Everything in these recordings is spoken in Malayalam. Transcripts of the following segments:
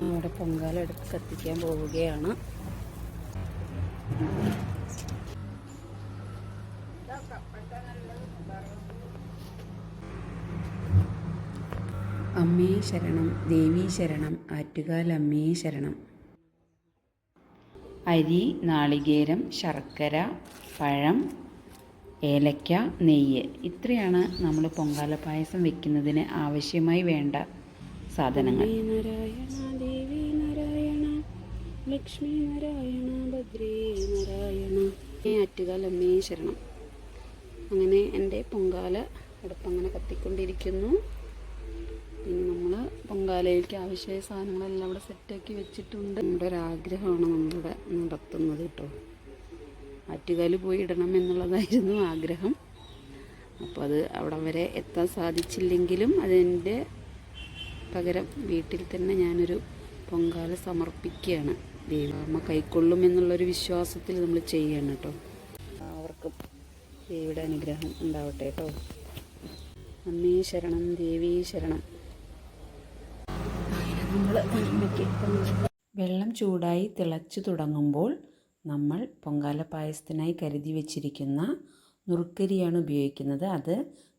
നമ്മുടെ പൊങ്കാല എടുത്ത് കത്തിക്കാൻ പോവുകയാണ്. അമ്മേ ശരണം ദേവീ ശരണം ആറ്റുകാലമ്മേ ശരണം. അരി നാളികേരം ശർക്കര പഴം ഏലക്ക നെയ്യ്. ഇത്രയാണ് നമ്മൾ പൊങ്കാല പായസം വെക്കുന്നതിന് ആവശ്യമായി വേണ്ട സാധനങ്ങൾ. ലക്ഷ്മി നാരായണ ഭദ്രേ നാരായണ. ആറ്റുകാലമ്മേ ശരണം. അങ്ങനെ എന്റെ പൊങ്കാല അടുപ്പങ്ങനെ കത്തിക്കൊണ്ടിരിക്കുന്നു. പിന്നെ നമ്മൾ പൊങ്കാലയിലേക്ക് ആവശ്യമായ സാധനങ്ങളെല്ലാം അവിടെ സെറ്റാക്കി വെച്ചിട്ടുണ്ട്. നമ്മുടെ ഒരാഗ്രഹമാണ് നമ്മളിവിടെ നടത്തുന്നത് കേട്ടോ. ആറ്റുകാൽ പോയി ഇടണം എന്നുള്ളതായിരുന്നു ആഗ്രഹം. അപ്പോൾ അത് അവിടെ വരെ എത്താൻ സാധിച്ചില്ലെങ്കിലും അതിന്റെ പകരം വീട്ടിൽ തന്നെ ഞാനൊരു പൊങ്കാല സമർപ്പിക്കുകയാണ്. ദൈവമ്മ കൈക്കൊള്ളും എന്നുള്ളൊരു വിശ്വാസത്തിൽ നമ്മൾ ചെയ്യണം കേട്ടോ. അവർക്കും ദേവിയുടെ അനുഗ്രഹം ഉണ്ടാവട്ടെ കേട്ടോ. അമ്മേ ശരണം ദേവീ ശരണം. വെള്ളം ചൂടായി തിളച്ചു തുടങ്ങുമ്പോൾ നമ്മൾ പൊങ്കാല പായസത്തിനായി കരുതി വച്ചിരിക്കുന്ന നുറുക്കരിയാണ് ഉപയോഗിക്കുന്നത്. അത്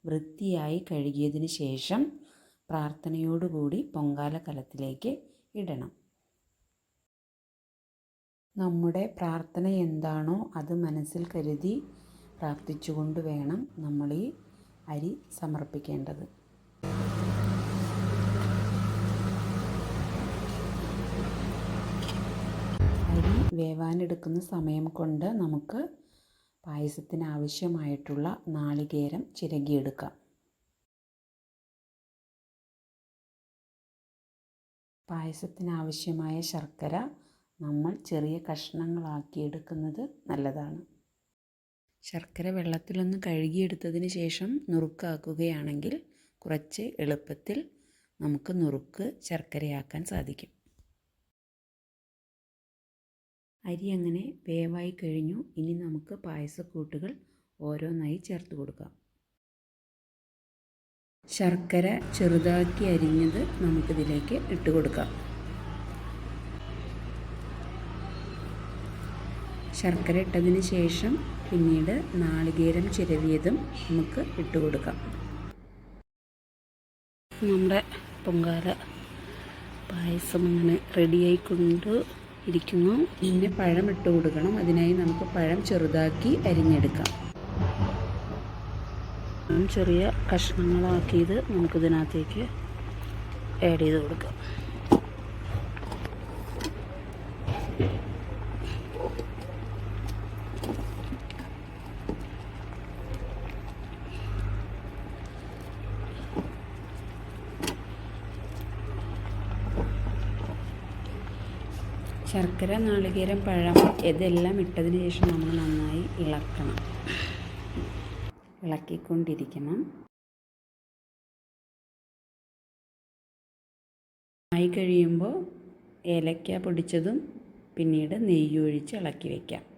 വൃത്തിയായി കഴുകിയതിന് ശേഷം പ്രാർത്ഥനയോടുകൂടി പൊങ്കാല കലത്തിലേക്ക് ഇടണം. നമ്മുടെ പ്രാർത്ഥന എന്താണോ അത് മനസ്സിൽ കരുതി പ്രാർത്ഥിച്ചുകൊണ്ട് വേണം നമ്മൾ ഈ അരി സമർപ്പിക്കേണ്ടത്. അരി വേവാനെടുക്കുന്ന സമയം കൊണ്ട് നമുക്ക് പായസത്തിന് ആവശ്യമായിട്ടുള്ള നാളികേരം ചിരകിയെടുക്കാം. പായസത്തിന് ആവശ്യമായ ശർക്കര നമ്മൾ ചെറിയ കഷ്ണങ്ങളാക്കി എടുക്കുന്നത് നല്ലതാണ്. ശർക്കര വെള്ളത്തിലൊന്ന് കഴുകിയെടുത്തതിന് ശേഷം നുറുക്കാക്കുകയാണെങ്കിൽ കുറച്ച് എളുപ്പത്തിൽ നമുക്ക് നുറുക്ക് ശർക്കരയാക്കാൻ സാധിക്കും. അരി അങ്ങനെ വേവായി കഴിഞ്ഞു. ഇനി നമുക്ക് പായസക്കൂട്ടുകൾ ഓരോന്നായി ചേർത്ത് കൊടുക്കാം. ശർക്കര ചെറുതാക്കി അരിഞ്ഞത് നമുക്കിതിലേക്ക് ഇട്ട് കൊടുക്കാം. ശർക്കര ഇട്ടതിന് ശേഷം പിന്നീട് നാളികേരം ചിരവിയതും നമുക്ക് ഇട്ട് കൊടുക്കാം. നമ്മുടെ പൊങ്കാല പായസം അങ്ങനെ റെഡിയായിക്കൊണ്ട് ഇരിക്കുന്നു. പിന്നെ പഴം ഇട്ട് കൊടുക്കണം. അതിനായി നമുക്ക് പഴം ചെറുതാക്കി അരിഞ്ഞെടുക്കാം. ചെറിയ കഷ്ണങ്ങളാക്കിയത് നമുക്കിതിനകത്തേക്ക് ആഡ് ചെയ്ത് കൊടുക്കാം. ശർക്കര നാളികേരം പഴം ഇതെല്ലാം ഇട്ടതിന് ശേഷം നമ്മൾ നന്നായി ഇളക്കണം. ഇളക്കിക്കൊണ്ടിരിക്കണം. ആയി കഴിയുമ്പോൾ ഏലക്ക പൊടിച്ചതും പിന്നീട് നെയ്യൊഴിച്ച് ഇളക്കി വയ്ക്കാം